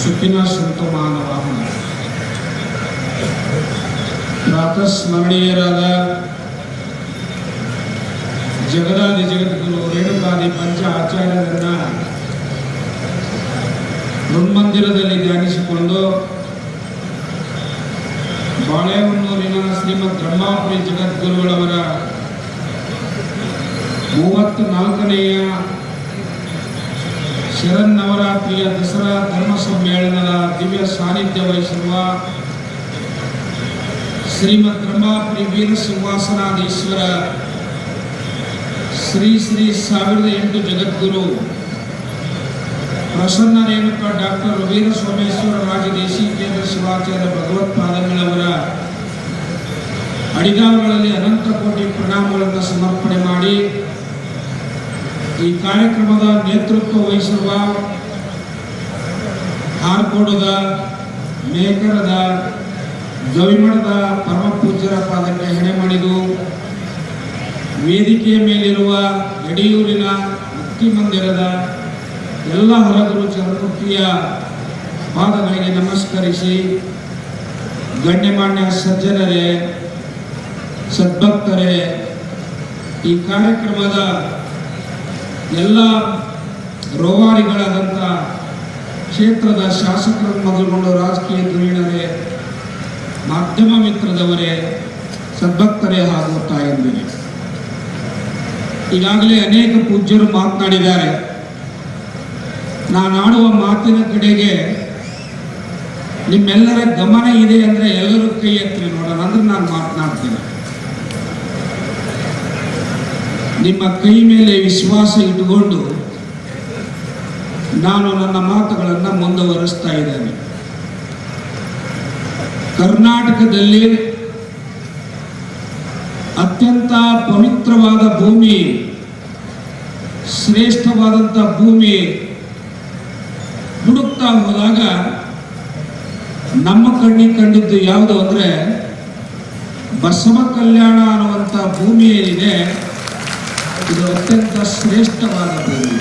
ಸುಖಿನ ಸಂತಮಾನವಾದ ಮಾನವ ಪ್ರಾತಸ್ಮರಣೀಯರಾದ ಜಗದಾದಿ ಜಗದ್ಗುರು ರೇಣುಕಾದಿ ಪಂಚ ಆಚಾರ್ಯರನ್ನ ಹೃನ್ಮಂದಿರದಲ್ಲಿ ಧ್ಯಾನಿಸಿಕೊಂಡು ಬಾಳೆಹೊನ್ನೂರಿನ ಶ್ರೀಮದ್ ಬ್ರಹ್ಮಾಪುರಿ ಜಗದ್ಗುರುಗಳವರ ಮೂವತ್ತು ನಾಲ್ಕನೆಯ ಶರನ್ನವರಾತ್ರಿಯ ದಸರಾ ಧರ್ಮ ಸಮ್ಮೇಳನದ ದಿವ್ಯ ಸಾನ್ನಿಧ್ಯ ವಹಿಸಿರುವ ಶ್ರೀಮದ್ ಬ್ರಹ್ಮಾಪುರಿ ವೀರ ಸಿಂಹಾಸನಾಧೀಶ್ವರ ಶ್ರೀ ಶ್ರೀ ಸಾವಿರದ ಎಂಟು ಜಗದ್ಗುರು. ಪ್ರಸನ್ನ ರೇಣುಕ ಡಾಕ್ಟರ್ ವೀರ ಸೋಮೇಶ್ವರ ರಾಜ ದೇಶಿಕೇಂದ್ರ ಶಿವಾಚಾರ್ಯ ಭಗವತ್ಪಾದಗಳವರ ಅಡಿಗಾವಗಳಲ್ಲಿ ಅನಂತ ಕೋಟಿ ಪ್ರಣಾಮಗಳನ್ನು ಸಮರ್ಪಣೆ ಮಾಡಿ ಈ ಕಾರ್ಯಕ್ರಮದ ನೇತೃತ್ವ ವಹಿಸಿರುವ ಹಾರ್ಕೋಡದ ಮೇಕರದ ಜವಿಮಠದ ಪರಮ ಪೂಜ್ಯರ ಪಾದಕ್ಕೆ ಹೆಣೆ ಮಾಡಿದು ವೇದಿಕೆಯ ಮೇಲಿರುವ ಯಡಿಯೂರಿನ ಮುಕ್ತಿ ಮಂದಿರದ ಎಲ್ಲ ಹೊರಗುರು ಚರಮೂರ್ತಿಯ ಪಾದಗಳಿಗೆ ನಮಸ್ಕರಿಸಿ, ಗಣ್ಯಮಾನ್ಯ ಸಜ್ಜನರೇ, ಸದ್ಭಕ್ತರೇ, ಈ ಕಾರ್ಯಕ್ರಮದ ಎಲ್ಲ ರೋವಾರಿಗಳಾದಂಥ ಕ್ಷೇತ್ರದ ಶಾಸಕರನ್ನು ಮೊದಲುಗೊಂಡು ರಾಜಕೀಯ ಧುರೀಣರೇ, ಮಾಧ್ಯಮ ಮಿತ್ರದವರೇ, ಸದ್ಭಕ್ತರೇ ಹಾಗೂ ತಾಯಂದಿರೇ. ಈಗಾಗಲೇ ಅನೇಕ ಪೂಜ್ಯರು ಮಾತನಾಡಿದ್ದಾರೆ. ನಾನು ಆಡುವ ಮಾತಿನ ಕಡೆಗೆ ನಿಮ್ಮೆಲ್ಲರ ಗಮನ ಇದೆ ಅಂದರೆ ಎಲ್ಲರೂ ಕೈ ಎತ್ತಿ ನೋಡೋಣ ಅಂದ್ರೆ ನಾನು ಮಾತನಾಡ್ತೀನಿ. ನಿಮ್ಮ ಕೈ ಮೇಲೆ ವಿಶ್ವಾಸ ಇಟ್ಟುಕೊಂಡು ನಾನು ನನ್ನ ಮಾತುಗಳನ್ನು ಮುಂದುವರಿಸ್ತಾ ಇದ್ದೇನೆ. ಕರ್ನಾಟಕದಲ್ಲಿ ಅತ್ಯಂತ ಪವಿತ್ರವಾದ ಭೂಮಿ ಶ್ರೇಷ್ಠವಾದಂಥ ಭೂಮಿ ಹುಡುಕ್ತಾ ಹೋದಾಗ ನಮ್ಮ ಕಣ್ಣಿಗೆ ಕಂಡಿದ್ದು ಯಾವುದು ಅಂದರೆ ಬಸವ ಕಲ್ಯಾಣ ಅನ್ನುವಂಥ ಭೂಮಿ ಏನಿದೆ ಇದು ಅತ್ಯಂತ ಶ್ರೇಷ್ಠವಾದ ಭೂಮಿ.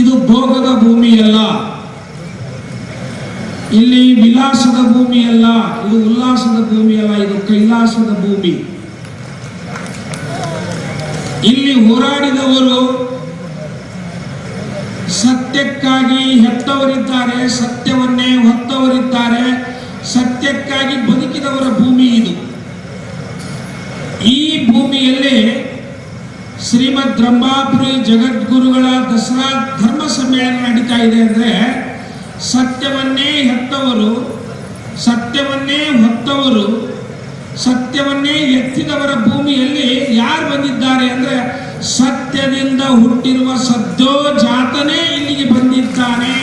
ಇದು ಭೋಗದ ಭೂಮಿಯಲ್ಲ. ಇಲ್ಲಿ ವಿಲಾಸದ ಭೂಮಿಯಲ್ಲ, ಇದು ಉಲ್ಲಾಸದ ಭೂಮಿಯಲ್ಲ, ಇದು ಕೈಲಾಸದ ಭೂಮಿ. ಇಲ್ಲಿ ಹೋರಾಡಿದವರು ಸತ್ಯಕ್ಕಾಗಿ ಹೆತ್ತವರಿದ್ದಾರೆ, ಸತ್ಯವನ್ನೇ ಹೊತ್ತವರಿದ್ದಾರೆ, ಸತ್ಯಕ್ಕಾಗಿ ಬದುಕಿದವರ ಭೂಮಿ ಇದು ಈ ಭೂಮಿಯಲ್ಲಿ ಶ್ರೀಮದ್ ಬ್ರಹ್ಮಾಪುರಿ ಜಗದ್ಗುರುಗಳ ದಸರಾ ಧರ್ಮ ಸಮ್ಮೇಳನ ನಡೀತಾ ಇದೆ ಅಂದರೆ ಸತ್ಯವನ್ನೇ ಹೆತ್ತವರು, ಸತ್ಯವನ್ನೇ ಹೊತ್ತವರು, ಸತ್ಯವನ್ನೇ ಎತ್ತಿದವರ ಭೂಮಿಯಲ್ಲಿ ಯಾರು ಬಂದಿದ್ದಾರೆ ಅಂದರೆ ಸತ್ಯದಿಂದ ಹುಟ್ಟಿರುವ ಸದ್ಯೋಜಾತನೇ ಇಲ್ಲಿಗೆ ಬಂದಿದ್ದಾನೆ.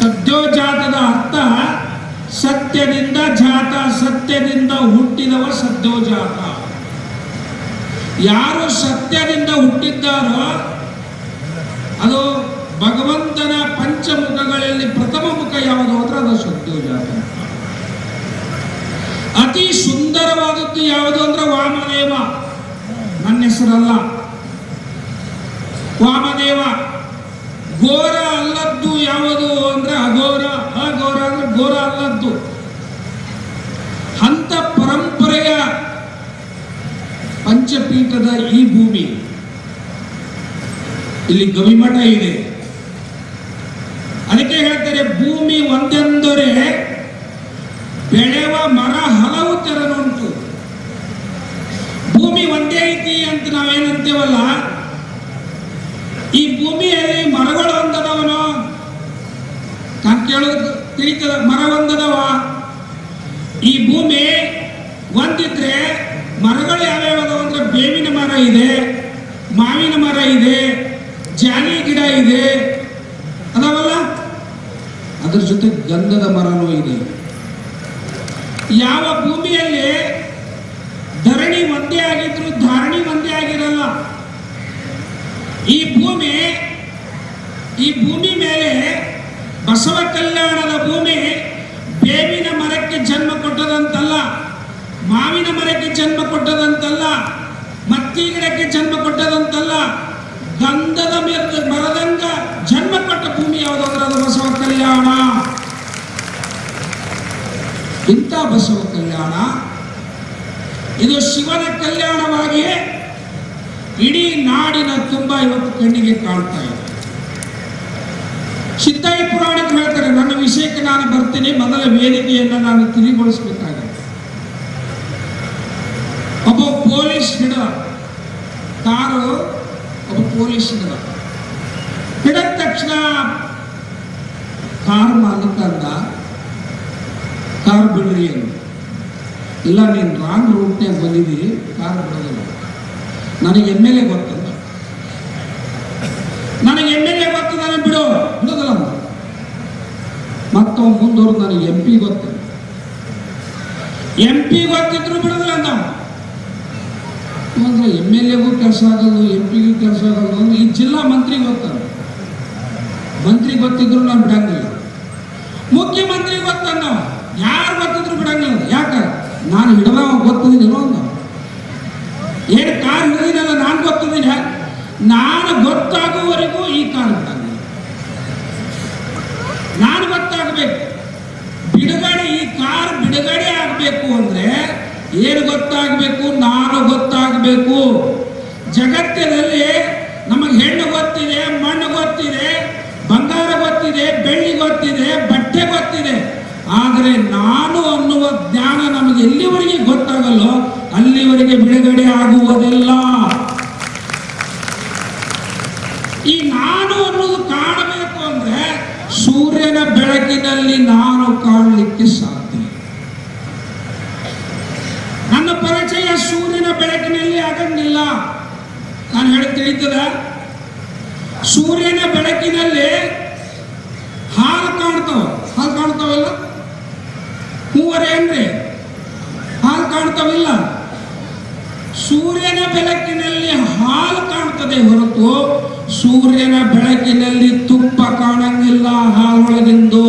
ಸದ್ಯೋಜಾತದ ಅರ್ಥ ಸತ್ಯದಿಂದ ಜಾತ, ಸತ್ಯದಿಂದ ಹುಟ್ಟಿದವ ಸದ್ಯೋಜಾತ ಯಾರು ಸತ್ಯದಿಂದ ಹುಟ್ಟಿದ್ದಾರೋ, ಅದು ಭಗವಂತನ ಪಂಚಮುಖಗಳಲ್ಲಿ ಪ್ರಥಮ ಮುಖ ಯಾವುದು ಅಂದ್ರೆ ಅದು ಸದ್ಯೋಜಾತ ಅತಿ ಸುಂದರವಾದದ್ದು ಯಾವುದು ಅಂದ್ರೆ ವಾಮದೇವ. ನನ್ನ ಹೆಸರಲ್ಲ. ವಾಮದೇವ ಪಂಚಪೀಠದ ಈ ಭೂಮಿ. ಇಲ್ಲಿ ಗವಿಮಠ ಇದೆ. ಅದಕ್ಕೆ ಹೇಳ್ತಾರೆ, ಭೂಮಿ ಒಂದೆಂದರೆ ಬೆಳೆವ ಮರ ಹಲವು ತೆರನುಂಟು ಭೂಮಿ ಒಂದೇ ಐತಿ ಅಂತ ನಾವೇನಂತೇವಲ್ಲ ಈ ಭೂಮಿಯಲ್ಲಿ ಮರಗಳು ಒಂದದವನೋ? ನಾನು ಕೇಳೋದು ತಿಳಿತದ, ಮರ ಒಂದದವ? ಈ ಭೂಮಿ ಒಂದಿದ್ರೆ ಮರಗಳು ಯಾವ್ಯಾವ ಅದಾವ ಅಂದ್ರೆ ಬೇವಿನ ಮರ ಇದೆ, ಮಾವಿನ ಮರ ಇದೆ, ಜಾನಿ ಗಿಡ ಇದೆ, ಅದಾವಲ್ಲ? ಅದ್ರ ಜೊತೆ ಗಂಧದ ಮರನೂ ಇದೆ. ಯಾವ ಭೂಮಿಯಲ್ಲಿ ಧರಣಿ ಒಂದೇ ಆಗಿದ್ರು ಧಾರಣಿ ಒಂದೇ ಆಗಿರಲ್ಲ ಈ ಭೂಮಿ ಈ ಭೂಮಿ ಮೇಲೆ ಬಸವ ಕಲ್ಯಾಣದ ಭೂಮಿ ಬೇವಿನ ಮರಕ್ಕೆ ಜನ್ಮ ಕೊಟ್ಟದಂತಲ್ಲ ಮಾವಿನ ಮರಕ್ಕೆ ಜನ್ಮ ಕೊಟ್ಟದಂತಲ್ಲ ಮತ್ತಿ ಗಿಡಕ್ಕೆ ಜನ್ಮ ಕೊಟ್ಟದಂತಲ್ಲ ಗಂಧದ ಮೆರ್- ಮರದಂಗ ಬಸವ ಕಲ್ಯಾಣ ಇದು ಶಿವನ ಕಲ್ಯಾಣವಾಗಿ ಇಡೀ ನಾಡಿನ ತುಂಬ ಇವತ್ತು ಕಣ್ಣಿಗೆ ಕಾಣ್ತಾ ಇದೆ. ಸಿದ್ಧಾಯಿ ಪುರಾಣಿಕರು ಹೇಳ್ತಾರೆ, ನನ್ನ ವಿಷಯಕ್ಕೆ ನಾನು ಬರ್ತೀನಿ, ಮೊದಲ ವೇದಿಕೆಯನ್ನು ನಾನು ತಿಳಿಗೊಳಿಸಬೇಕಾಗಿದೆ. ಒಬ್ಬ ಪೊಲೀಸ್ ಹಿಡ ಕಾರು ಒಬ್ಬ ಪೊಲೀಸ್ ಹಿಡ. ಹಿಡಿದ ತಕ್ಷಣ ಕಾರ್ ಮಾಲೀಕ ಅಂದ, ಕಾರ್ ಬಿಡ್ರಿ ಅಂತ ಇಲ್ಲ, ನೀನು ರಾಂಗ್ ರೂಟ್ನ್ಯಾಗ ಬಂದಿದ್ದಿ ಕಾರ್ ಬಿಡೋದಿಲ್ಲ ನನಗೆ ಎಂ ಎಲ್ ಎ ಗೊತ್ತಂತ ನನಗೆ ಎಂ ಎಲ್ ಎ ಗೊತ್ತದ ಬಿಡು ಬಿಡೋದಿಲ್ಲ ಮತ್ತೊಮ್ಮೆ ಮುಂದೋರು ನನಗೆ ಎಂ ಪಿ ಗೊತ್ತು ಎಂ ಪಿ ಗೊತ್ತಿದ್ರು ಬಿಡೋದಿಲ್ಲ ನಾವು ಅಂದ್ರೆ ಎಂ ಎಲ್ ಎಗೂ ಕೆಲಸ ಆಗೋದು ಎಂ ಪಿಗೂ ಕೆಲಸ ಆಗೋದು ಅಂದ್ರೆ ಈ ಜಿಲ್ಲಾ ಮಂತ್ರಿ ಗೊತ್ತಲ್ಲ. ಮಂತ್ರಿ ಗೊತ್ತಿದ್ರು ನಾನು ಬಿಡಂಗಿಲ್ಲ. ಮುಖ್ಯಮಂತ್ರಿ ಗೊತ್ತಂದ ಯಾರು ಗೊತ್ತಿದ್ರು ಬಿಡಂಗಿಲ್ಲ. ಯಾಕ? ನಾನು ಹಿಡದವ ಗೊತ್ತದೀನಿ ಇರೋದು ಏನು ಕಾರ್ ಹಿಡಿದಿನಲ್ಲ ನಾನು ಗೊತ್ತದಿನ ನಾನು ಗೊತ್ತಾಗುವವರೆಗೂ ಈ ಕಾರ್ ನಾನು ಗೊತ್ತಾಗಬೇಕು. ಬಿಡುಗಡೆ, ಈ ಕಾರ್ ಬಿಡುಗಡೆ ಆಗಬೇಕು ಅಂದರೆ ಏನು ಗೊತ್ತಾಗಬೇಕು? ನಾನು ಗೊತ್ತಾಗಬೇಕು. ಜಗತ್ತಿನಲ್ಲಿ ನಮಗೆ ಹೆಣ್ಣು ಗೊತ್ತಿದೆ, ಮಣ್ಣು ಗೊತ್ತಿದೆ, ಬಂಗಾರ ಗೊತ್ತಿದೆ, ಬೆಳ್ಳಿ ಗೊತ್ತಿದೆ ಆದರೆ ನಾನು ಅನ್ನುವ ಜ್ಞಾನ ನಮಗೆ ಎಲ್ಲಿವರೆಗೆ ಗೊತ್ತಾಗಲ್ಲೋ ಅಲ್ಲಿವರೆಗೆ ಬಿಡುಗಡೆ ಆಗುವುದಿಲ್ಲ. ಈ ನಾನು ಅನ್ನೋದು ಕಾಣಬೇಕು ಅಂದ್ರೆ ಸೂರ್ಯನ ಬೆಳಕಿನಲ್ಲಿ ನಾನು ಕಾಣಲಿಕ್ಕೆ ಸಾಧ್ಯ. ನನ್ನ ಪರಿಚಯ ಸೂರ್ಯನ ಬೆಳಕಿನಲ್ಲಿ ಆಗಂಗಿಲ್ಲ. ನಾನು ಹೇಳಿ ತಿಳಿತದ? ಸೂರ್ಯನ ಬೆಳಕಿನಲ್ಲಿ ಹಾಲು ಕಾಣ್ತಾವ. ಹಾಲು ಕಾಣ್ತಾವಲ್ಲ ಅಂದ್ರೆ ಹಾಲು ಕಾಣ್ತಾವಿಲ್ಲ. ಸೂರ್ಯನ ಬೆಳಕಿನಲ್ಲಿ ಹಾಲು ಕಾಣ್ತದೆ ಹೊರತು ಸೂರ್ಯನ ಬೆಳಕಿನಲ್ಲಿ ತುಪ್ಪ ಕಾಣಂಗಿಲ್ಲ ಹಾಲೊಳಗಿಂದು.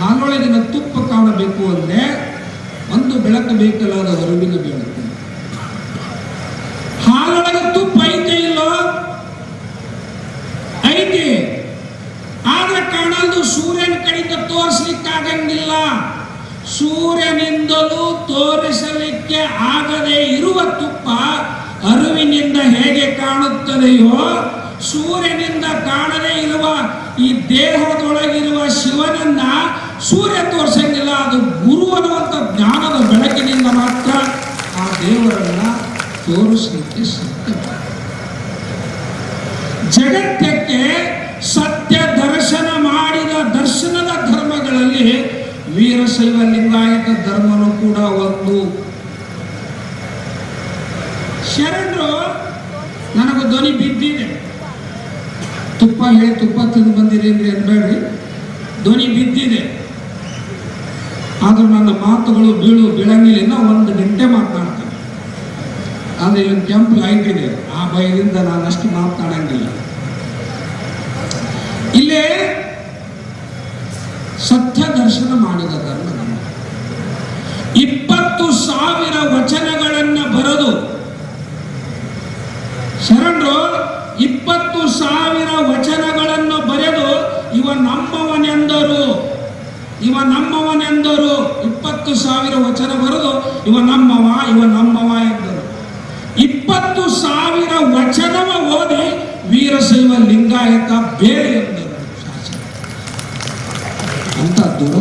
ಹಾಲೊಳಗಿನ ತುಪ್ಪ ಕಾಣಬೇಕು ಅಂದ್ರೆ ಒಂದು ಬೆಳಕು ಬೇಕಲ್ಲ ಅದು ಹೊರಗಿನ ಬೆಳಕು ಹಾಲೊಳಗೆ ತುಪ್ಪ ಐತೆ ಇಲ್ಲೋ ಐತಿ ಆದ್ರೆ ಕಾಣಲ್ದು ಸೂರ್ಯನ ಕಡೆಯಿಂದ ತೋರಿಸ್ಲಿಕ್ಕಾಗಂಗಿಲ್ಲ. ಸೂರ್ಯನಿಂದಲೂ ತೋರಿಸಲಿಕ್ಕೆ ಆಗದೆ ಇರುವ ತುಪ್ಪ ಅರುವಿನಿಂದ ಹೇಗೆ ಕಾಣುತ್ತದೆಯೋ, ಸೂರ್ಯನಿಂದ ಕಾಣದೇ ಇರುವ ಈ ದೇಹದೊಳಗಿರುವ ಶಿವನನ್ನ ಸೂರ್ಯ ತೋರಿಸಂಗಿಲ್ಲ. ಅದು ಗುರು ಅನ್ನುವಂಥ ಜ್ಞಾನದ ಬೆಳಕಿನಿಂದ ಮಾತ್ರ ಆ ದೇವರನ್ನ ತೋರಿಸಲಿಕ್ಕೆ ಸಾಧ್ಯ ಜಗತ್ತಕ್ಕೆ ಸತ್ಯ ದರ್ಶನ ಮಾಡಿದ ದರ್ಶನದ ಧರ್ಮಗಳಲ್ಲಿ ವೀರಶೈವ ಲಿಂಗಾಯತ ಧರ್ಮನು ಕೂಡ ಒಂದು. ಶರಣರು, ನನಗೆ ಧ್ವನಿ ಬಿದ್ದಿದೆ. ತುಪ್ಪ ಹೇಳಿ ತುಪ್ಪ ತಿಂದು ಅಂದ್ರೆ ಅನ್ಬೇಡ್ರಿ ಧ್ವನಿ ಬಿದ್ದಿದೆ. ಆದರೂ ನನ್ನ ಮಾತುಗಳು ಬೀಳು, ಬೀಳಂಗಿಲ್ಲ. ಒಂದು ಗಂಟೆ ಮಾತನಾಡ್ತೇನೆ ಆದರೆ ಇಲ್ಲಿ ಕೆಂಪು ಲೈಟ್ ಇದೆ. ಆ ಭಯದಿಂದ ನಾನು ಅಷ್ಟು ಮಾತನಾಡಂಗಿಲ್ಲ ಇಲ್ಲೇ ಸತ್ಯ ದರ್ಶನ ಮಾಡಿದ ಧರ್ಮ. ಇಪ್ಪತ್ತು ಸಾವಿರ ವಚನಗಳನ್ನು ಬರೆದು, ಶರಣರು, ಇಪ್ಪತ್ತು ಸಾವಿರ ವಚನಗಳನ್ನು ಬರೆದು, ಇವ ನಮ್ಮವನೆಂದರು ಇವ ನಮ್ಮವನೆಂದರು, ಇಪ್ಪತ್ತು ಸಾವಿರ ವಚನ ಬರೆದು, ಇವ ನಮ್ಮವ ಇವ ನಮ್ಮವ ಎಂದರು ಇಪ್ಪತ್ತು ಸಾವಿರ ವಚನವ ಓದಿ ವೀರಶೈವ ಲಿಂಗಾಯತ ಬೇರೆ ಎಂದರು ಶಾಸನ ಇದು.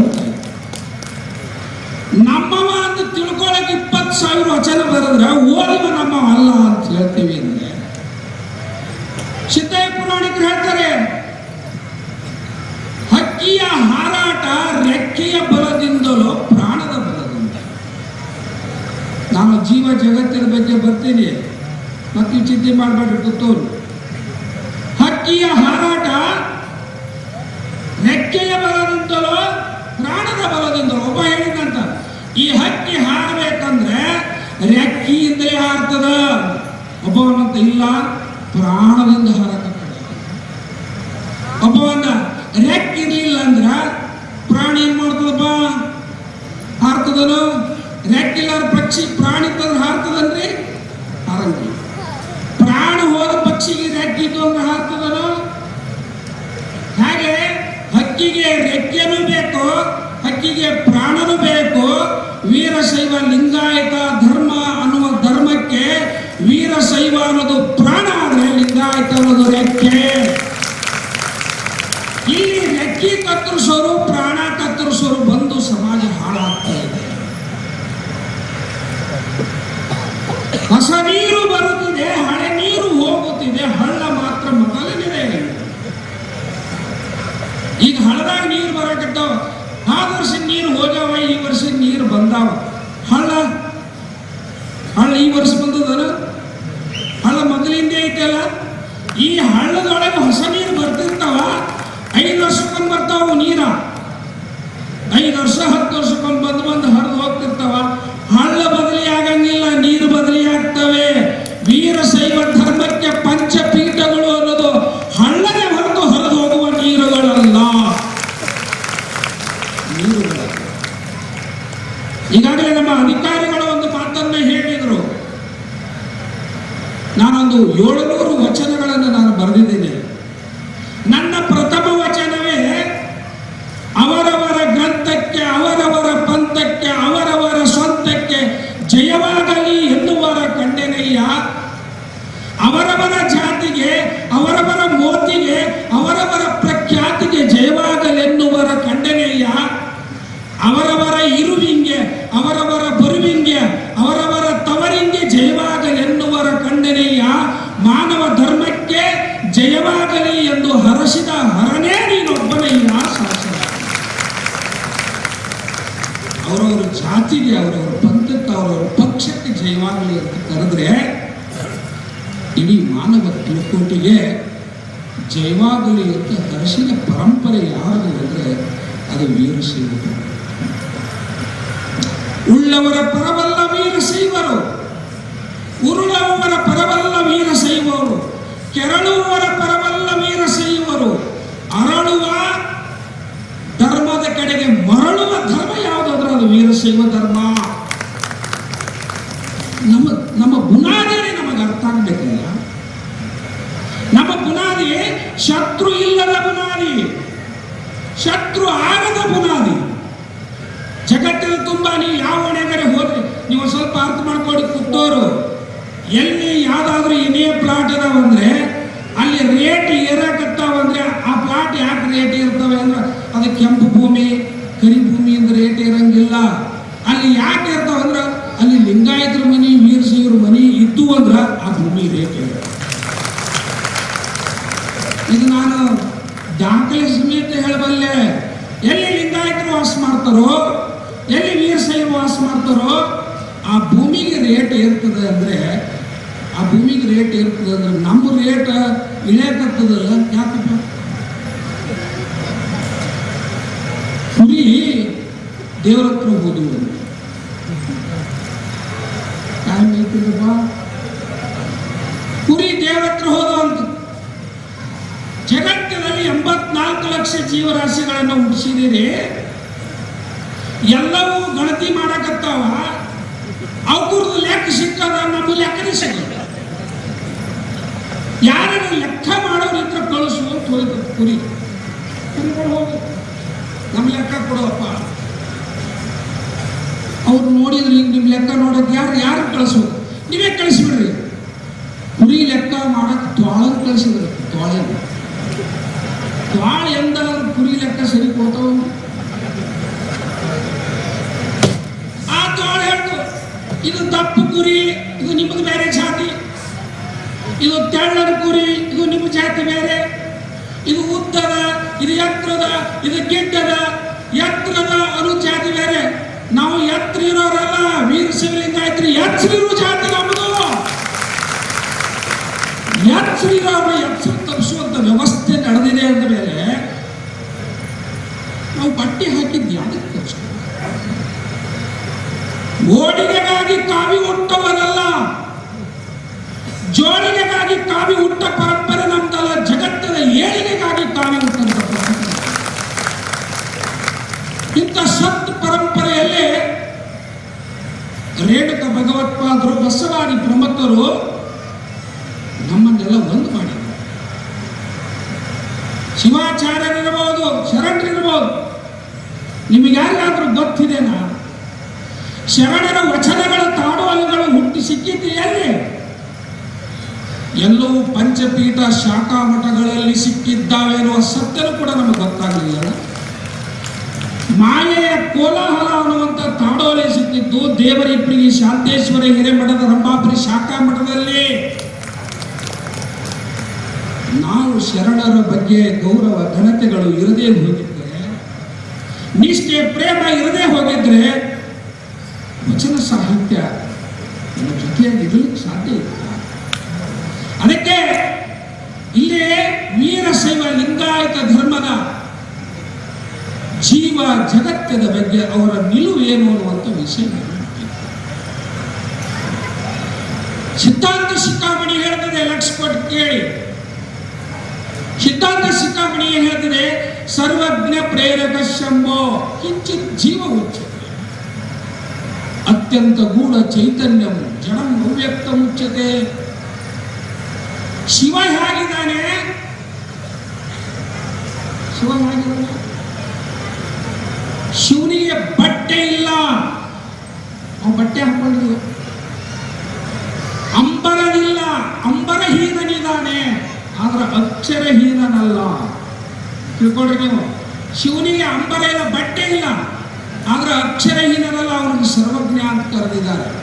ನಮ್ಮವ ಅಂತ ತಿಳ್ಕೊಳಕ್ ಇಪ್ಪತ್ತು ಸಾವಿರ ವಚನ ಬರೆದ್ರೆ ಓದಿವ ನಮ್ಮವ ಅಲ್ಲ ಅಂತ ಹೇಳ್ತೀವಿ ಅಂದ್ರೆ. ಸಿದ್ದಯ್ಯ ಪುರಾಣಿಕರು ಹೇಳ್ತಾರೆ, ಹಕ್ಕಿಯ ಹಾರಾಟ ರೆಕ್ಕೆಯ ಬಲದಿಂದಲೋ ಪ್ರಾಣದ ಬಲದಿಂದ. ನಾನು ಜೀವ ಜಗತ್ತಿನ ಬಗ್ಗೆ ಬರ್ತೀನಿ, ಮತ್ತೆ ಚಿಂತೆ ಮಾಡಬೇಡ್ರಿ ಕೂತೋರು ಹಕ್ಕಿಯ ಹಾರಾಟ ರೆಕ್ಕೆಯ ಬಲದಿಂದಲೋ ಪ್ರಾಣದ ಬಲದಿಂದಲೋ ಒಬ್ಬ ಹೇಳಿದಂತ ಈ ಹಕ್ಕಿ ಹಾರಬೇಕಂದ್ರೆ ರೆಕ್ಕಿಯಿಂದಲೇ ಹಾರ್ತದ. ಒಬ್ಬವನಂತ ಇಲ್ಲ, ಪ್ರಾಣದಿಂದ ಹಾರಕ ಒಬ್ಬವನ್ನ ರೆಕ್ ಇರ್ಲಿಲ್ಲ ಅಂದ್ರ ಪ್ರಾಣಿ ಏನ್ ಮಾಡ್ತದಪ್ಪ? ಹಾರ್ತದನು ರೆಕ್ ಪಕ್ಷಿ, ಪ್ರಾಣಿ ತಂದ್ರೆ ಹಾರ್ತದನ್ರಿ ಹಾರಂಗಿಲ್ಲ. ಪ್ರಾಣ ಹೋದ ಪಕ್ಷಿಗೆ ರೆಕ್ಕಿತ್ತು ಅಂದ್ರೆ ಹಾರ್ತದನು ಹಾಗೆ ಹಕ್ಕಿಗೆ ರೆಕ್ಕೆನೂ ಬೇಕು ಹಕ್ಕಿಗೆ ಪ್ರಾಣ ವೀರಶೈವ ಲಿಂಗಾಯತ ಧರ್ಮ ಅನ್ನುವ ಧರ್ಮಕ್ಕೆ ವೀರಶೈವ ಅನ್ನೋದು ಪ್ರಾಣ ಆದರೆ ಲಿಂಗಾಯತ ಅನ್ನೋದು ರೆಕ್ಕೆ. ಇಲ್ಲಿ ರೆಕ್ಕಿ ಕತ್ತರಿಸೋರು, ಪ್ರಾಣ ಕತ್ತರಿಸೋರು ಬಂದು ಸಮಾಜ ಹಾಳಾಗ್ತಾ ಇದೆ. ಹೊಸ ನೀರು ಬರುತ್ತಿದೆ ಹಳೆ ನೀರು ಹೋಗುತ್ತಿದೆ ಹಳ್ಳ ಮಾತ್ರ ಮೊದಲನಿದೆ ಈಗ ಹಳ್ಳದಾಗ ನೀರು ಬರಕತ್ತಾವ ಆ ವರ್ಷ ನೀರು ಹೋಗ್ಯಾವ ಈ ವರ್ಷ ನೀರು ಬಂದಾವ ಹಳ್ಳ ಹಳ್ಳ ಈ ವರ್ಷ ಬಂದದನ ಹಳ್ಳ ಮೊದಲಿಂದ ಐತಲ್ಲ ಈ ಹಳ್ಳದೊಳಗೆ ಹೊಸ ನೀರು ಬರ್ತಿರ್ತಾವ? ಐದು ವರ್ಷಕ್ಕೊಮ್ಮೆ ಬರ್ತಾವ ನೀರ. ಐದು ವರ್ಷ, ಹತ್ತು ವರ್ಷಕ್ಕೊಮ್ಮೆ ಬಂದು ಬಂದು ನಮ್ಮ ನಮ್ಮ ಬುನಾದಿನೇ ನಮಗೆ ಅರ್ಥ ಆಗಬೇಕಲ್ಲ? ನಮ್ಮ ಬುನಾದಿ ಶತ್ರು ಇಲ್ಲದ ಬುನಾದಿ ಶತ್ರು ಆಗದ ಬುನಾದಿ ಜಗತ್ತಿನ ತುಂಬ ನೀವು ಯಾವ ಹೊಣೆಗಾರೆ ಹೋದ್ರೆ, ನೀವು ಸ್ವಲ್ಪ ಅರ್ಥ ಮಾಡ್ಕೊಂಡು ಕೂತೋರು ಎಲ್ಲಿ ಯಾವ್ದಾದ್ರೂ ಏನೇ ಪ್ಲಾಟ್ ಇದಾವಂದ್ರೆ ಅಲ್ಲಿ ರೇಟ್ ಏರಾಕತ್ತಾವಂದ್ರೆ ಆ ಪ್ಲಾಟ್ ಯಾಕೆ ರೇಟ್ ಇರ್ತವೆ ಅಂದ್ರೆ, ಅದು ಕೆಂಪು ಭೂಮಿ, ಕರಿ ಭೂಮಿ ಅಂದ್ರೆ ರೇಟ್ ಇರಂಗಿಲ್ಲ. ಅಲ್ಲಿ ಯಾಕೆ ಇರ್ತಾವಂದ್ರೆ ಲಿಂಗಾಯತರ ಮನೆ ವೀರಶೈವರ ಮನೆ ಇತ್ತು ಅಂದ್ರೆ ಆ ಭೂಮಿ ಇರುತ್ತೆ ಇದು ನಾನು ದಾಖಲೆ ಸಮೇತ ಹೇಳಬಲ್ಲೆ. ಎಲ್ಲಿ ಲಿಂಗಾಯತರು ವಾಸ ಮಾಡ್ತಾರೋ, ಎಲ್ಲಿ ವೀರಶೈವ ವಾಸ ಮಾಡ್ತಾರೋ, ಆ ಭೂಮಿಗೆ ರೇಟ್ ಇರ್ತದೆ ಅಂದರೆ, ಆ ಭೂಮಿಗೆ ರೇಟ್ ಇರ್ತದೆ ಅಂದ್ರೆ ನಮ್ಮ ರೇಟ್ ಇಳಿಯಕತ್ತದಲ್ಲ ಯಾಕಪ್ಪ? ಕುರಿ ದೇವರತ್ರ ಹತ್ರ ಟೈಮ್ ಐತಿಲ್ಲಪ್ಪ ಕುರಿ ದೇವ್ರ ಹತ್ರ ಹೋದವಂತ ಜಗತ್ತಿನಲ್ಲಿ ಎಂಬತ್ನಾಲ್ಕು ಲಕ್ಷ ಜೀವರಾಶಿಗಳನ್ನು ಹುಟ್ಟಿಸಿದಿರಿ. ಎಲ್ಲವೂ ಗಣತಿ ಮಾಡಕತ್ತಾವ. ಅವ್ರದ್ದು ಲೆಕ್ಕ ಸಿಕ್ಕದ ನಮ್ಮ ಲೆಕ್ಕನೇ ಸಿಗಲ್ಲ. ಯಾರನ್ನ ಲೆಕ್ಕ ಮಾಡೋರಿದ್ರೆ ಕಳಿಸು ಅಂತ ಹೋಯ್ತು ಕುರಿ. ಕುರಿಗಳು ಹೋಗಿ ನಮ್ಮ ಲೆಕ್ಕ ಕೊಡುವಪ್ಪ. ಅವ್ರು ನೋಡಿದ್ರೆ ಈಗ ನಿಮ್ಮ ಲೆಕ್ಕ ನೋಡೋಕೆ ಯಾರು ಯಾರು ಕಳಿಸು? ನೀವೇ ಕಳಿಸ್ಬಿಡ್ರಿ. ಕುರಿ ಲೆಕ್ಕ ಮಾಡಕ್ಕೆ ತ್ವಾಳನ ಕಳಿಸಿದ್ರು. ತ್ವಾಳ ತ್ವಾಳ ಎಂದಾದ್ರೂ ಕುರಿ ಲೆಕ್ಕ ಸರಿ ಆ ತ್ವಾಳ ಹೇಳ್ತು, ಇದು ದಪ್ಪ ಕುರಿ, ಇದು ನಿಮಗೆ ಬೇರೆ ಜಾತಿ. ಇದು ತೆಳ್ಳರ ಕುರಿ, ಇದು ನಿಮ್ಮ ಜಾತಿ ಬೇರೆ. ಇದು ಉದ್ದದ, ಇದು ಎತ್ತರದ ಇದು ಗಿಡ್ಡದ ಎತ್ತರದ ಅದು ಜಾತಿ ಬೇರೆ. ನಾವು ಎತ್ತರ ಇರೋರಲ್ಲ ವೀರ ಶಿವಲಿಂಗಾಯತ್ರಿ ಎತ್ತರ ಇರೋ ಜಾತಿ ನಮ್ಮದು ಎಚ್ಚರಿರೋ ಎಚ್ಚರ ತಪ್ಪಿಸುವಂತ ವ್ಯವಸ್ಥೆ ನಡೆದಿದೆ ಅಂದ ಮೇಲೆ ನಾವು ಬಟ್ಟೆ ಹಾಕಿದ್ದು ಯಾವುದಕ್ಕೆ ಓಡಿಗೆಗಾಗಿ ಕಾವಿ ಹುಟ್ಟವರಲ್ಲ ಜೋಡಿಗೆಗಾಗಿ ಕಾವಿ ಹುಟ್ಟ ಪರಂಪರೆ ನಮ್ದಲ್ಲ ಜಗತ್ತಿನ ಏಳಿಗೆಗಾಗಿ ಕಾವಿ ಹುಟ್ಟಂತ ಇಂಥ ಸತ್ ಪರಂಪರೆಯಲ್ಲಿ ರೇಣುಕ ಭಗವತ್ಪಾದರು ಬಸವಾದಿ ಪ್ರಮುಖರು ನಮ್ಮನ್ನೆಲ್ಲ ಒಂದು ಮಾಡಿದರು. ಶಿವಾಚಾರ್ಯರಿರ್ಬೋದು ಶರಣರಿರ್ಬೋದು ನಿಮಗೆ ಯಾರಿಗಾದ್ರೂ ಗೊತ್ತಿದೆನಾ ಶರಣರ ವಚನಗಳ ತಾಡುವಲುಗಳು ಹುಟ್ಟಿ ಸಿಕ್ಕಿದ್ದು ಎಲ್ಲಿ? ಎಲ್ಲವೂ ಪಂಚಪೀಠ ಶಾಖಾ ಮಠಗಳಲ್ಲಿ ಸಿಕ್ಕಿದ್ದಾವೆ ಎನ್ನುವ ಸತ್ಯನೂ ಕೂಡ ನಮಗೆ ಗೊತ್ತಾಗಲಿಲ್ಲ. ಮಾಯೆಯ ಕೋಲಾಹಲ ಅನ್ನುವಂಥ ತಾಡೋಲೆ ಸಿಕ್ಕಿದ್ದು ದೇವರಿಬ್ಬರಿಗೆ ಶಾಂತೇಶ್ವರ ಹಿರೇಮಠದ ರಂಭಾಪುರಿ ಶಾಖಾ ಮಠದಲ್ಲಿ ನಾವು ಶರಣರ ಬಗ್ಗೆ ಗೌರವ ಘನತೆಗಳು ಇರದೇ ಹೋಗಿದ್ರೆ ನಿಷ್ಠೆ, ಪ್ರೇಮ ಇರದೇ ಹೋಗಿದ್ರೆ ವಚನ ಸಾಹಿತ್ಯ ನಮ್ಮ ಜೊತೆಯಾಗಿ ಇರಲಿಕ್ಕೆ ಸಾಧ್ಯ ಇಲ್ಲ. ಅದಕ್ಕೆ ಇಲ್ಲಿ ವೀರಶೈವ ಲಿಂಗಾಯತ ಧರ್ಮದ ಜೀವ ಜಗತ್ತದ ಬಗ್ಗೆ ಅವರ ನಿಲುವು ಏನು ಅನ್ನುವಂಥ ವಿಷಯ ಸಿದ್ಧಾಂತ ಶಿಕ್ಕಾಮಣಿ ಹೇಳ್ತದೆ ಲಕ್ಷ ಕೊಟ್ಟು ಕೇಳಿ. ಸಿದ್ಧಾಂತ ಶಿಖಾಮಣಿ ಏನು ಹೇಳ್ತದೆ? ಸರ್ವಜ್ಞ ಪ್ರೇರಕ ಶಂಭೋ. ಕಿಂಚಿತ್ ಜೀವ ಉಚ್ಚ ಅತ್ಯಂತ ಗೂಢ ಚೈತನ್ಯಂ ಜಡಂ ಅವ್ಯಕ್ತ ಮುಚ್ಚತೆ. ಶಿವ ಹೇಗಿದ್ದಾನೆ? ಶಿವ ಹೇಗಿದ್ದಾನೆ? ಶಿವನಿಗೆ ಬಟ್ಟೆ ಇಲ್ಲ. ಅವನು ಬಟ್ಟೆ ಹಾಕೊಂಡಿಲ್ಲ ಅಂಬರನಿಲ್ಲ. ಅಂಬರಹೀನನಿದ್ದಾನೆ. ಆದ್ರೆ ಅಕ್ಷರಹೀನನಲ್ಲ ತಿಳ್ಕೊಳ್ರಿ ನೀವು. ಶಿವನಿಗೆ ಅಂಬರ ಇಲ್ಲ, ಬಟ್ಟೆ ಇಲ್ಲ. ಆದ್ರೆ ಅಕ್ಷರಹೀನನಲ್ಲ ಅವನಿಗೆ ಸರ್ವಜ್ಞ ಅಂತ ಕರೆದಿದ್ದಾರೆ.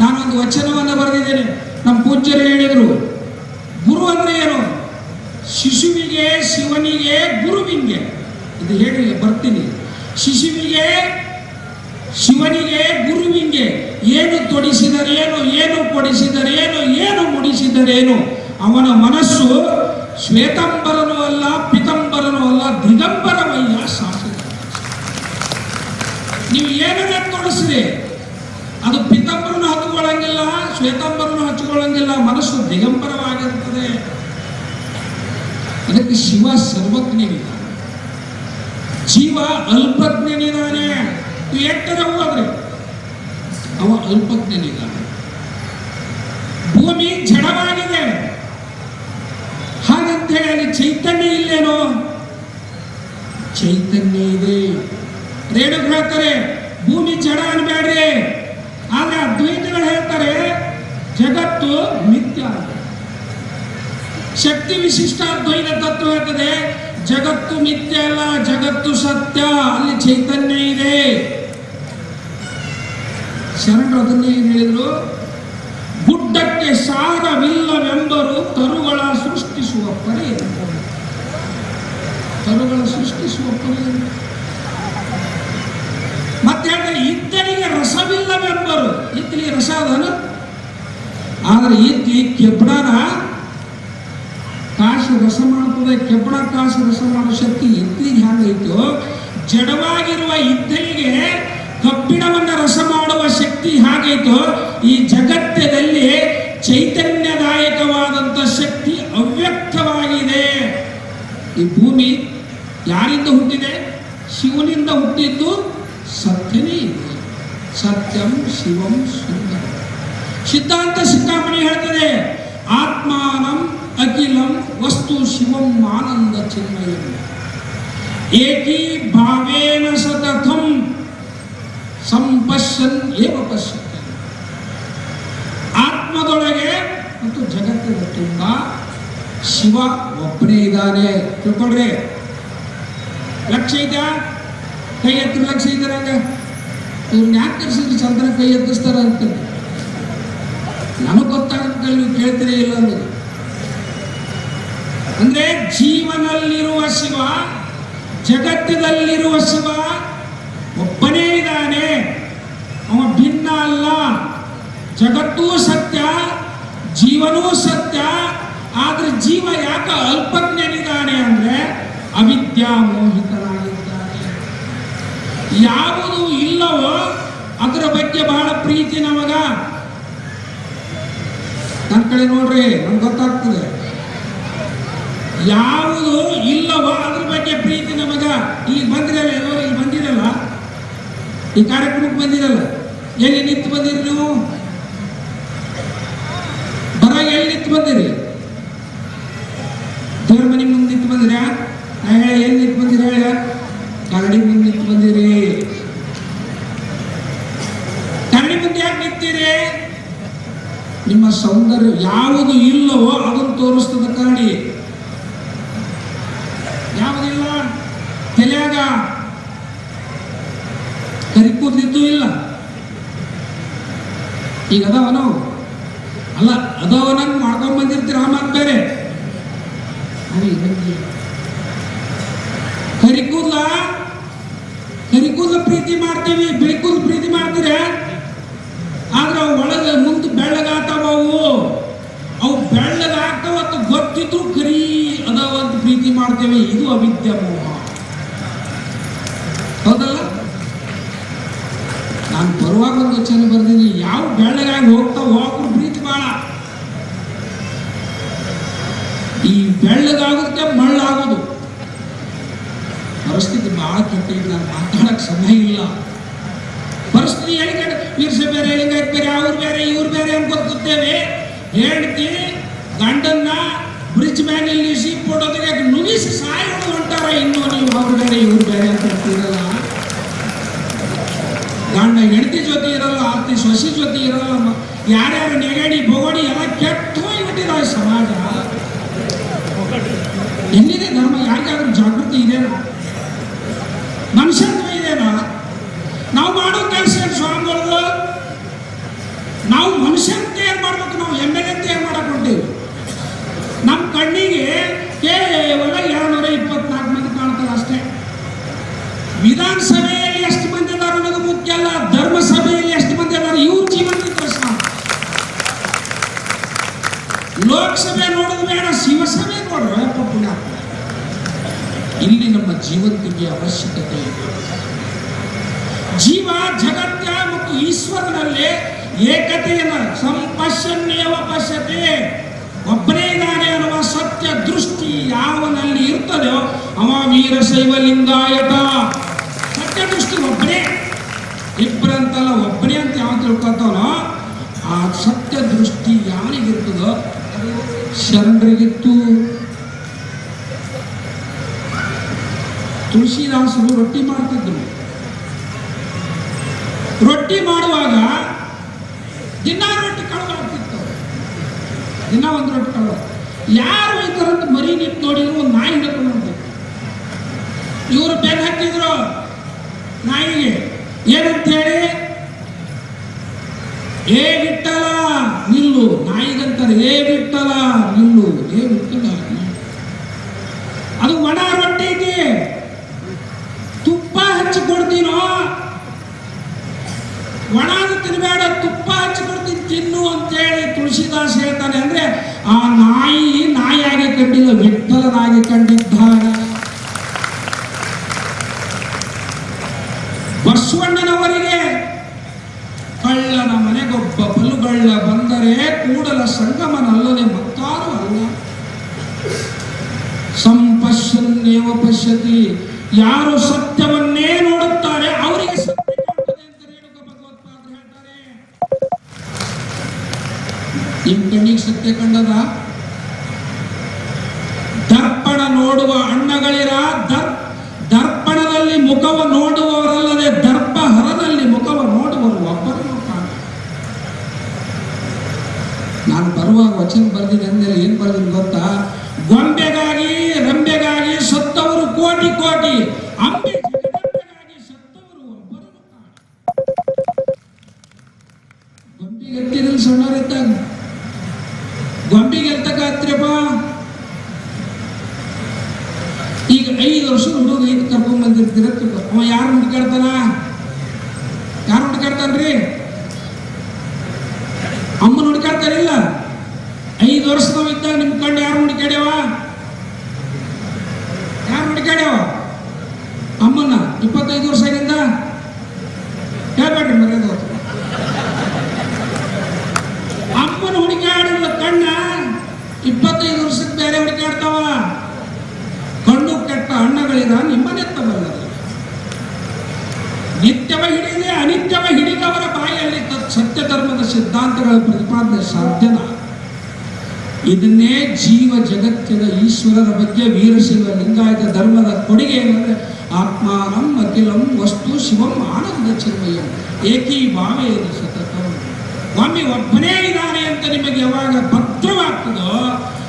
ನಾನೊಂದು ವಚನವನ್ನು ಬರೆದಿದ್ದೇನೆ. ನಮ್ಮ ಪೂಜ್ಯರು ಹೇಳಿದರು, ಗುರು ಅಂದ್ರೆ ಏನು? ಶಿಶುವಿಗೆ, ಶಿವನಿಗೆ ಗುರುವಿಂಗೆ. ಇದು ಹೇಳಿ ಬರ್ತೀನಿ. ಶಿಶುವಿಗೆ, ಶಿವನಿಗೆ ಗುರುವಿಂಗೆ. ಏನು ತೊಡಿಸಿದರೇನು ಏನು ಕೊಡಿಸಿದರೇನು ಏನು ಮುಡಿಸಿದರೇನು ಅವನ ಮನಸ್ಸು ಶ್ವೇತಂಬರನು ಅಲ್ಲ, ಪಿತಂಬರನು ಅಲ್ಲ ದಿಗಂಬರವಯ್ಯ ಶಾಸಕ ನೀವು ಏನನ್ನ ತೋರಿಸ್ರಿ? ಅದು ಪಿತಂಬರನು ಹಚ್ಕೊಳ್ಳಂಗಿಲ್ಲ ಶ್ವೇತಂಬರನು ಹಚ್ಕೊಳ್ಳಂಗಿಲ್ಲ, ಮನಸ್ಸು ದಿಗಂಬರವಾಗಿರ್ತದೆ. ಅದಕ್ಕೆ ಶಿವ ಸರ್ವಜ್ಞನಿದ್ದಾನೆ ಜೀವ ಅಲ್ಪಜ್ಞನಿದ್ದಾನೆ. ಎಟ್ಟರೆ ಹೋದ್ರೆ ಅವ ಅಲ್ಪಜ್ಞನಿದ್ದಾನೆ. ಭೂಮಿ ಜಡವಾಗಿದೆ. ಹಾಗಂತ ಹೇಳಿ ಚೈತನ್ಯ ಇಲ್ಲೇನೋ? ಚೈತನ್ಯ ಇದೆ. ರೇಣುಕ್ ಹೇಳ್ತಾರೆ, ಭೂಮಿ ಜಡ ಅನ್ಬೇಡ್ರಿ ಆದ್ರೆ ಅದ್ವೈತಗಳು ಹೇಳ್ತಾರೆ, ಜಗತ್ತು ನಿತ್ಯ. ಶಕ್ತಿ ವಿಶಿಷ್ಟ ಅದ್ವೈತ ತತ್ವ ಹೇಳ್ತದೆ, ಜಗತ್ತು ಮಿಥ್ಯ ಅಲ್ಲ, ಜಗತ್ತು ಸತ್ಯ. ಅಲ್ಲಿ ಚೈತನ್ಯ ಇದೆ. ಶರಣರು ಅದನ್ನೇ ಏನು ಗುಡ್ಡಕ್ಕೆ ಸಾರವಿಲ್ಲವೆಂಬರು ತರುಗಳ ಸೃಷ್ಟಿಸುವ ಪರಿ ತರುಗಳ ಸೃಷ್ಟಿಸುವ ಪರಿ ಮತ್ತೆ ಇದ್ದನಿಗೆ ರಸವಿಲ್ಲವೆಂಬರು. ಇದ್ದನಿಗೆ ರಸ ಅದನ್ನು ಆದರೆ ಇದ್ದಿ ಕೆಬ್ಬಣನ ಕಾಸು ರಸ ಮಾಡುತ್ತದೆ ಕೆಬ್ಬಣ ಕಾಸು ರಸ ಮಾಡೋ ಶಕ್ತಿ ಇದ್ದಲಿಗೆ ಹ್ಯಾಂಗೈತು ಜಡವಾಗಿರುವ ಇದ್ದಲಿಗೆ ಕಬ್ಬಿಣವನ್ನು ರಸ ಮಾಡುವ ಶಕ್ತಿ ಹಾಗೈತೋ, ಈ ಜಗತ್ತದಲ್ಲಿ ಚೈತನ್ಯದಾಯಕವಾದಂಥ ಶಕ್ತಿ ಅವ್ಯಕ್ತವಾಗಿದೆ. ಈ ಭೂಮಿ ಯಾರಿಂದ ಹುಟ್ಟಿದೆ? ಶಿವನಿಂದ ಹುಟ್ಟಿದ್ದು ಸತ್ಯವೇ ಇದೆ. ಸತ್ಯಂ ಶಿವಂ ಸುಂದರ. ಸಿದ್ಧಾಂತ ಶಿಖಾಮಣಿ ಹೇಳ್ತದೆ, ಆತ್ಮಾನಂ ಅಖಿಲಂ ವಸ್ತು ಶಿವಂ ಆನಂದ ಚಿನ್ಮಯ ಏಕೀ ಭಾವೇನ ಸತತಂ ಸಂಪಶ್ಯನ್ ಏವ ಪಶ್ಯತೆ ಆತ್ಮದೊಳಗೆ ಮತ್ತು ಜಗತ್ತಿನ ತುಂಬ ಶಿವ ಒಬ್ಬನೇ ಇದ್ದಾನೆ. ತಿಳ್ಕೊಳ್ರಿ. ಲಕ್ಷ ಇದೆಯಾ ಕೈ ಎತ್ತರ ಲಕ್ಷ ಇದ್ದಾರೆ ಹಂಗ. ಇವ್ರನ್ನ ಯಾಕೆ ಕರ್ಸಿದ್ರು ಚಂದ್ರ ಕೈ ಎತ್ತಿಸ್ತಾರ ಅಂತ. ನನಗೆ ಗೊತ್ತಾಗುತ್ತೆ ನೀವು ಕೇಳ್ತೀರಿ ಇಲ್ಲ ಅಂದ್ರೆ ಅಂದ್ರೆ ಜೀವನಲ್ಲಿರುವ ಶಿವ, ಜಗತ್ತಿನಲ್ಲಿರುವ ಶಿವ ಒಬ್ಬನೇ ಇದ್ದಾನೆ. ಅವ ಭಿನ್ನ ಅಲ್ಲ. ಜಗತ್ತೂ ಸತ್ಯ, ಜೀವನೂ ಸತ್ಯ, ಆದ್ರೆ ಜೀವ ಯಾಕ ಅಲ್ಪಜ್ಞನಿದ್ದಾನೆ ಅಂದ್ರೆ ಅವಿದ್ಯಾ ಮೋಹಿತನಾಗಿದ್ದಾನೆ. ಯಾವುದು ಇಲ್ಲವೋ ಅದರ ಬಗ್ಗೆ ಬಹಳ ಪ್ರೀತಿ ನಮಗ. ನನ್ನ ಕಡೆ ನೋಡ್ರಿ ನಮ್ಗೆ ಗೊತ್ತಾಗ್ತದೆ. ಯಾವುದು ಇಲ್ಲವೋ ಅದ್ರ ಬಗ್ಗೆ ಪ್ರೀತಿ ನಮಗ. ಇಲ್ಲಿ ಬಂದಿರಲ್ಲ ಇಲ್ಲಿ ಬಂದಿರಲ್ಲ ಈ ಕಾರ್ಯಕ್ರಮಕ್ಕೆ ಬಂದಿರಲ್ಲ ಎಲ್ಲಿ ನಿಂತು ಬಂದಿರಿ ನೀವು? ಬರಾಗ ಎಲ್ಲಿ ನಿಂತು ಬಂದಿರಿ? ದೇವ್ರ ಮನೆ ಮುಂದೆ ನಿಂತು ಬಂದಿರಾ ಹೇಳ ಎಲ್ಲಿ ನಿಂತು ಬಂದಿರಿ ಹೇಳ? ಕರಡಿ ಮುಂದೆ ನಿಂತು ಬಂದಿರಿ. ನಿಂತೀರಿ? ನಿಮ್ಮ ಸೌಂದರ್ಯ ಯಾವುದು ಇಲ್ಲವೋ ಅದನ್ನು ತೋರಿಸ್ತದ ಕರಡಿ ಯಾವುದಿಲ್ಲ ತಲೆಯಾಗ ಕರಿ ಕೂದಲಿದ್ದು ಇಲ್ಲ. ಈಗ ಅದಾವ ನಾವು. ಅಲ್ಲ ಅದಾವನಂಗ್ ಮಾಡ್ಕೊಂಡ್ ಬಂದಿರ್ತೀರ ಮಾತು ಬೇರೆ. ಕರಿಕೂದ್ಲ ಕರಿಕೂದ್ಲ ಕರಿ ಕೂದ್ಲ? ಕರಿ ಕೂದಲ ಪ್ರೀತಿ ಮಾಡ್ತೀವಿ, ಬಿಳಿ ಕೂದಲು ಪ್ರೀತಿ ಮಾಡ್ತೀರ? ಆದ್ರೆ ಅವು ಒಳಗೆ ಮುಂದೆ ಬೆಳ್ಳಗಾಗ್ತಾವ ಅವು. ಅವು ಬೆಳ್ಳಗಾಗ್ತಾವ ಅಂತ ಗೊತ್ತಿದ್ರು ಕರಿ ಅದಾವ ಅಂತ ಪ್ರೀತಿ ಮಾಡ್ತೇವೆ. ಇದು ಅವಿದ್ಯ ಮೋಹ. ಹೌದಲ್ಲ? ನಾನು ಬರುವಾಗ ಒಂದು ವಚನ ಬರ್ತೀನಿ ಯಾವ ಬೆಳ್ಳಗಾಗಿ ಹೋಗ್ತಾವೋ ಅವ್ರ ಪ್ರೀತಿ ಬಾಳ ಈ ಬೆಳ್ಳಗಾಗೋದಕ್ಕೆ ಮಳ್ಳಾಗೋದು. ಪರಿಸ್ಥಿತಿ ಕೆಟ್ಟಿದ್ದು ನಾನು ಮಾತಾಡಕ್ ಸಮಯ ಇಲ್ಲ. ಪರಿಸ್ಥಿತಿ ಹೇಳಿಕೊಂಡು ವೀರ್ಸ ಬೇರೆ, ಲಿಂಗಾಯತ್ ಬೇರೆ, ಅವ್ರು ಬೇರೆ, ಇವ್ರು ಬೇರೆ ಅಂತ ಕೂತೇವೆ ಹೇಳ್ತಿ ಗಂಡನ್ನ ಬ್ರಿಡ್ಜ್ ಮ್ಯಾನ್ ನಿಲ್ಲಿಸಿ ಫೋಟೋ ತೆಗೆಯಕ್ಕೆ ನುಗಿಸಿ ಸಾಯಿ ಹೊಡೆದು ಹೊಂಟಾರ ಇನ್ನು ನೀವು ಅವ್ರು ಬೇರೆ, ಇವ್ರು ಬೇರೆ ಅಂತ ಹೇಳ್ತೀರಲ್ಲ? ಗಂಡ ಹೆಂಡತಿ ಜೊತೆ ಇರಲ್ಲ ಆರ್ತಿ ಸೊಸಿ ಜೊತೆ ಇರಲ್ಲ ಯಾರ್ಯಾರು ನೆಗಡಿ, ಬೊಗಡಿ ಎಲ್ಲ ಕೆಟ್ಟ ಹೋಗಿಬಿಟ್ಟಿದ್ದಾರೆ ಸಮಾಜ. ಎಲ್ಲಿದೆ ಧರ್ಮ, ಯಾರಿಗಾದ್ರೂ ಜಾಗೃತಿ ಇದೆಯಾ? ಮನುಷ್ಯತ್ವ ಇದೆಯಾ? ನಾವು ಮಾಡೋ ಕೆಲಸ ಏನು ಸ್ವಾಮಿಗಳದು ನಾವು ಮನುಷ್ಯನ ತಯಾರು ಮಾಡ್ಬೇಕು ನಾವು? ಎಂ ಎಲ್ ಏನ್ ಮಾಡಕ್ ಹೊಂಟೀವಿ ನಮ್ಮ ಕಣ್ಣಿಗೆ ಕೇವಲ ಎರಡ್ನೂರ ಇಪ್ಪತ್ನಾಲ್ಕು ಮಂದಿ ಕಾಣ್ತಾರೆ ಅಷ್ಟೇ. ವಿಧಾನಸಭೆಯಲ್ಲಿ ಎಷ್ಟು ಮಂದಿ ಇದ್ದಾರೆ ಅನ್ನೋದು ಮುಖ್ಯ ಅಲ್ಲ, ಧರ್ಮಸಭೆಯಲ್ಲಿ ಎಷ್ಟು ಮಂದಿ ಇದ್ದಾರೆ ಇವ್ರ ಜೀವನದ ಪ್ರಶ್ನೆ ಲೋಕಸಭೆ ನೋಡೋದು ಬೇಡ ಜೀವಂತಿಗೆ ಅವಶ್ಯಕತೆ ಇದೆ. ಜೀವ ಜಗತ್ತ ಮತ್ತು ಈಶ್ವರನಲ್ಲಿ ಏಕತೆಯನ್ನು ಸಂಪಶ್ಯನ್ನೇವ ಪಶ್ಯತೆ. ಒಬ್ಬನೇ ಇದ್ದಾನೆ ಅನ್ನುವ ಸತ್ಯ ದೃಷ್ಟಿ ಯಾವನಲ್ಲಿ ಇರ್ತದೋ ಅವ ವೀರಶೈವ ಲಿಂಗಾಯತ. ಸತ್ಯ ದೃಷ್ಟಿ ಒಬ್ಬನೇ. ಇಬ್ಬರಂತಲ್ಲ ಒಬ್ಬನೇ ಅಂತ ಯಾವ ತಿಳ್ಕೊತಾನೋ ಆ ಸತ್ಯ ದೃಷ್ಟಿ ಯಾರಿಗಿರ್ತದೋ ಶರಣರಿಗಿತ್ತು. ತುಳಸಿದಾಸರು ರೊಟ್ಟಿ ಮಾಡ್ತಿದ್ರು. ರೊಟ್ಟಿ ಮಾಡುವಾಗ ದಿನ ರೊಟ್ಟಿ ಕಳವಾಗ್ತಿತ್ತು ದಿನ ಒಂದು ರೊಟ್ಟಿ ಕಳವ ಯಾರು ಒಯ್ತಾರಂತ ಮರಿ ನಿಂತು ನೋಡಿದ್ರು ಒಂದು ನಾಯಿ ಹಿಡ್ಕೊಂಡು ಇವರು ಬೆನ್ ಹಾಕಿದ್ರು ನಾಯಿಗೆ. ಏನಂತ ಹೇಳಿ ಏ ಬಿಟ್ಟಲ ನಿಲ್ಲು. ನಾಯಿಗಂತಾರೆ, ಏ ಬಿಟ್ಟಲ ನಿಲ್ಲು. ಏ ಬಿಟ್ಟಲ. ಅದು ಒಣ ರೊಟ್ಟಿ. ಹಚ್ಚಿ ಕೊಡ್ತೀನೋ? ಒಣದು ತಿನ್ಬೇಡ, ತುಪ್ಪ ಹಚ್ಚಿ ಕೊಡ್ತೀನಿ, ತಿನ್ನು ಅಂತೇಳಿ ತುಳಸಿದಾಸ್ ಹೇಳ್ತಾನೆ ಅಂದ್ರೆ, ಆ ನಾಯಿ ನಾಯಿಯಾಗಿ ಕಂಡಿಲ್ಲ ವಿಠಲನಾಗಿ ಕಂಡಿದ್ದಾನೆ ಬಸವಣ್ಣನವರಿಗೆ ಕಳ್ಳನ ಮನೆಗೊಬ್ಬ ಬಲುಗಳ್ಳ ಬಂದರೆ ಕೂಡಲ ಸಂಗಮನಲ್ಲದೆ ಮತ್ತಾರು ಅಲ್ಲ. ಸಂಪಶ್ಯನ್ನೇವ ಪಶ್ಯತಿ ಯಾರು ಸತ್ಯವನ್ನೇ ನೋಡುತ್ತಾರೆ ಅವರಿಗೆ ಸತ್ಯ ಕಾಣುತ್ತದೆ ಅಂತ ರೇಣುಕ ಭಗವತ್ಪಾದರು ಹೇಳ್ತಾರೆ. ನಿಮ್ ಕಣ್ಣಿಗೆ ಸತ್ಯ ಕಂಡದ? ದರ್ಪಣ ನೋಡುವ ಅಣ್ಣಗಳಿರ? ದರ್, ದರ್ಪಣದಲ್ಲಿ ಮುಖವ ನೋಡುವವರಲ್ಲದೆ ದರ್ಪ ಹರದಲ್ಲಿ ಮುಖವ ನೋಡುವರು ಒಬ್ಬರು ನಾನು ಬರುವಾಗ ವಚನ ಬರೆದಿದೆ ಅಂದ್ರೆ ಏನ್ ಬರೆದಿದ್ದು ಗೊತ್ತಾ? ಗೊಂಬೆಗಾಗಿ ಯಾರು ಸಿದ್ಧಾಂತಗಳ ಪ್ರತಿಪಾದನೆ ಸಾಧ್ಯನ? ಇದನ್ನೇ ಜೀವ ಜಗತ್ತಿನ ಈಶ್ವರರ ಬಗ್ಗೆ ವೀರಶೈವ ಲಿಂಗಾಯತ ಧರ್ಮದ ಕೊಡುಗೆ ಏನಂದ್ರೆ ಆತ್ಮಾನಂ ಅಖಿಲಂ ವಸ್ತು ಶಿವಂ ಆನಂದ ಚಿನ್ಮಯಂ. ಏಕೀ ಇದು ಸತತ. ಸ್ವಾಮಿ ಒಬ್ಬನೇ ಇದ್ದಾನೆ ಅಂತ ನಿಮಗೆ ಯಾವಾಗ ಭದ್ರವಾಗ್ತದೋ,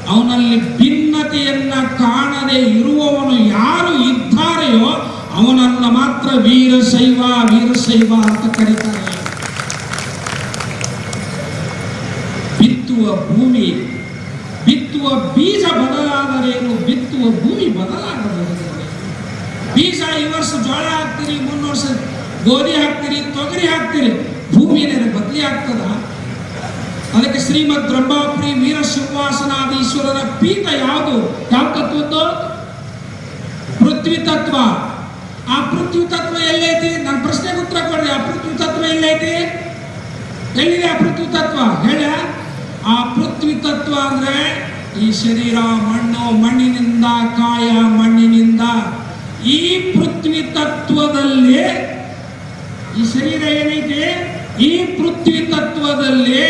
ಅವನಲ್ಲಿ ಭಿನ್ನತೆಯನ್ನ ಕಾಣದೆ ಇರುವವನು ಯಾರು ಇದ್ದಾರೆಯೋ, ಅವನನ್ನ ಮಾತ್ರ ವೀರಶೈವ ವೀರಶೈವ ಅಂತ ಕರೀತಾರೆ. ಭೂಮಿ ಬಿತ್ತುವ ಬೀಜ ಬದಲಾದರೇನು ಬಿತ್ತುವ ಭೂಮಿ ಬದಲಾಗಬಹುದು. ಬೀಜ ಈ ವರ್ಷ ಜೋಳ ಹಾಕ್ತೀರಿ ಮೂರು ವರ್ಷ ಗೋಧಿ ಹಾಕ್ತೀರಿ, ತೊಗರಿ ಹಾಕ್ತೀರಿ. ಭೂಮಿನೇ ಬದಲಿ ಆಗ್ತದ? ಅದಕ್ಕೆ ಶ್ರೀಮದ್ ಬ್ರಹ್ಮಾಪುರಿ ವೀರ ಶಿವಾಸನಾದೀಶ್ವರರ ಪೀಠ ಯಾವುದು? ಯಾವ ತತ್ವದ್ದು ಪೃಥ್ವಿ ತತ್ವ. ಆ ಪೃಥ್ವಿ ತತ್ವ ಎಲ್ಲೈತಿ? ನನ್ನ ಪ್ರಶ್ನೆಗೆ ಉತ್ತರ ಕೊಡ್ರಿ. ಆ ಪೃಥ್ವಿ ತತ್ವ ಎಲ್ಲೈತಿ? ಎಲ್ಲಿದೆ ಆ ಪೃಥ್ವಿ ತತ್ವ? ಹೇಳ. ಆ ಪೃಥ್ವಿ ತತ್ವ ಅಂದ್ರೆ ಈ ಶರೀರ, ಮಣ್ಣು, ಮಣ್ಣಿನಿಂದ, ಕಾಯ, ಮಣ್ಣಿನಿಂದ. ಈ ಪೃಥ್ವಿ ತತ್ವದಲ್ಲಿ ಈ ಶರೀರ ಏನೈತಿ? ಈ ಪೃಥ್ವಿ ತತ್ವದಲ್ಲಿ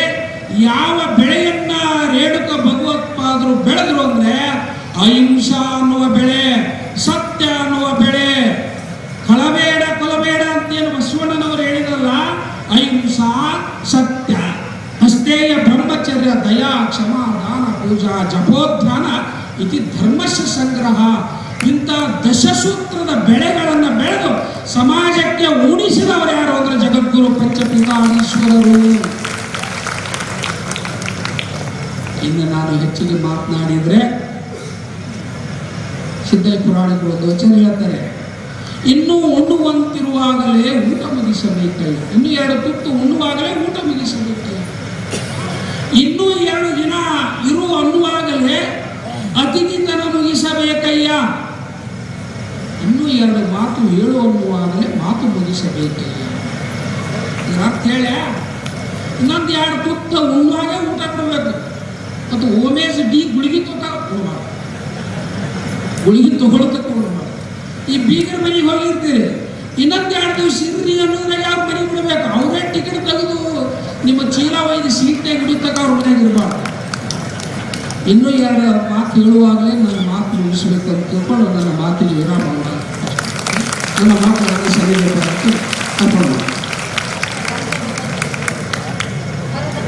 ಯಾವ ಬೆಳೆಯನ್ನ ರೇಣುಕ ಭಗವತ್ಪಾದರು ಬೆಳೆದ್ರು ಅಂದ್ರೆ ಅಹಿಂಸಾ ಅನ್ನುವ ಬೆಳೆ ಸತ್ಯ ಅನ್ನುವ ಬೆಳೆ ಕಳಬೇಡ ಕೊಲಬೇಡ ಅಂತೇನು ಬಸವಣ್ಣನವರು ಹೇಳಿದ್ರಲ್ಲ ಅಹಿಂಸಾ ಸತ್ಯ ಅಷ್ಟೇಯ ಬ್ರಹ್ಮಚರ್ಯ ದಯಾ, ಕ್ಷಮ, ದಾನ, ಪೂಜಾ ಜಪೋಧ್ಯಾನ ಇತಿ ಧರ್ಮಸ್ಯ ಸಂಗ್ರಹ. ಇಂಥ ದಶಸೂತ್ರದ ಬೆಳೆಗಳನ್ನು ಬೆಳೆದು ಸಮಾಜಕ್ಕೆ ಉಣಿಸಿದವರು ಯಾರು ಅಂದರೆ ಜಗದ್ಗುರು ಪಂಚಪಿತಾಧೀಶ್ವರರು ಇನ್ನು ನಾನು ಹೆಚ್ಚಿಗೆ ಮಾತನಾಡಿದರೆ ಸಿದ್ಧ ಪುರಾಣಿಗಳು ದೋಚನೆ ಹೇಳ್ತಾರೆ, ಇನ್ನೂ ಉಣ್ಣುವಂತಿರುವಾಗಲೇ ಊಟ ಮುಗಿಸಬೇಕಲ್ಲ. ಇನ್ನು ಎರಡು ತುತ್ತು ಉಣ್ಣುವಾಗಲೇ ಊಟ ಮುಗಿಸಬೇಕಲ್ಲ ಇನ್ನೂ ಎರಡು ದಿನ ಇರು ಅನ್ನುವಾಗಲೇ ಅತಿಥಿತನ ಮುಗಿಸಬೇಕಯ್ಯ ಇನ್ನೂ ಎರಡು ಮಾತು ಹೇಳು ಅನ್ನುವಾಗಲೇ ಮಾತು ಮುಗಿಸಬೇಕಯ್ಯ. ಅರ್ಥ ಹೇಳ? ಇನ್ನೊಂದು ಎರಡು ತುತ್ತ ಉಣ್ಣುವಾಗೆ ಊಟ ಕೊಡಬೇಕು. ಮತ್ತು ಓಮೇಸ್ ಡಿ ಗುಳಿಗೆ ತುತ್ತ ಗುಳಿಗೆ ತಗೊಳ್ತಕ್ಕ ಈ ಬೀಗರ ಮನೆಗೆ ಹೋಗಿರ್ತೀರಿ. ಇನ್ನೊಂದು ಎರಡು ದಿವಸ ಇರ್ರಿ ಅನ್ನೋದ್ರಾಗ ಯಾರು ಮನೆಗೆ ಬಿಡಬೇಕು ಅವರೇ ಟಿಕೆಟ್ ತೆಗೆದು ನಿಮ್ಮ ಚೀಲ ಒಯ್ದು ಸೀಟ್ನಾಗ ಹಿಡಿತಕ್ಕ ಅವ್ರ ಮನೆಗೆ ಇರಬಾರ್ದು. ಇನ್ನೂ ಎರಡು ಮಾತು ಹೇಳುವಾಗಲೇ ನನ್ನ ಮಾತು ಮುಗಿಸ್ಬೇಕು ಅಂತ ತಿಳ್ಕೊಂಡು ನನ್ನ ಮಾತಿಗೆ ವಿರಾಮ ಮಾಡಿ ನನ್ನ ಮಾತು ನನ್ನ ಸರಿ ಬೇಕಾಗಿ ಕರ್ಕೊಂಡು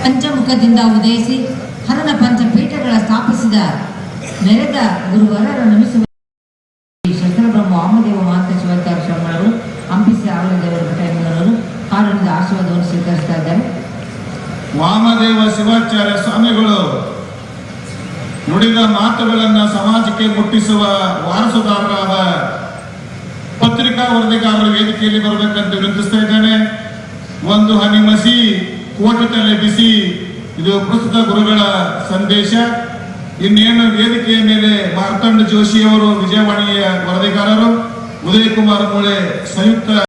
ಪಂಚಮುಖದಿಂದ ಉದಯಿಸಿ ಹರನ ಪಂಚಪೀಠಗಳ ಸ್ಥಾಪಿಸಿದ ಮೆರೆದ ಗುರುವರರ ನಮಿಸುವ ವಾಮದೇವ ಶಿವಾಚಾರ್ಯ ಸ್ವಾಮಿಗಳು ನುಡಿದ ಮಾತುಗಳನ್ನ ಸಮಾಜಕ್ಕೆ ಮುಟ್ಟಿಸುವ ವಾರಸುದಾರರಾದ ಪತ್ರಿಕಾ ವರದಿಗಾರರ ವೇದಿಕೆಯಲ್ಲಿ ಬರಬೇಕಂತ ವಿನಂತಿಸ್ತಾ ಇದ್ದೇನೆ. ಒಂದು ಹನಿ ಮಸಿ ಕೋಟಿ ಬಿಸಿ, ಇದು ಪ್ರಸ್ತುತ ಗುರುಗಳ ಸಂದೇಶ. ಇನ್ನೇನು ವೇದಿಕೆಯ ಮೇಲೆ ಮಾರ್ತಂಡ ಜೋಶಿಯವರು ವಿಜಯವಾಣಿಯ ವರದಿಗಾರರು ಉದಯ್ ಕುಮಾರ್ ಮೂಳೆ, ಸಂಯುಕ್ತ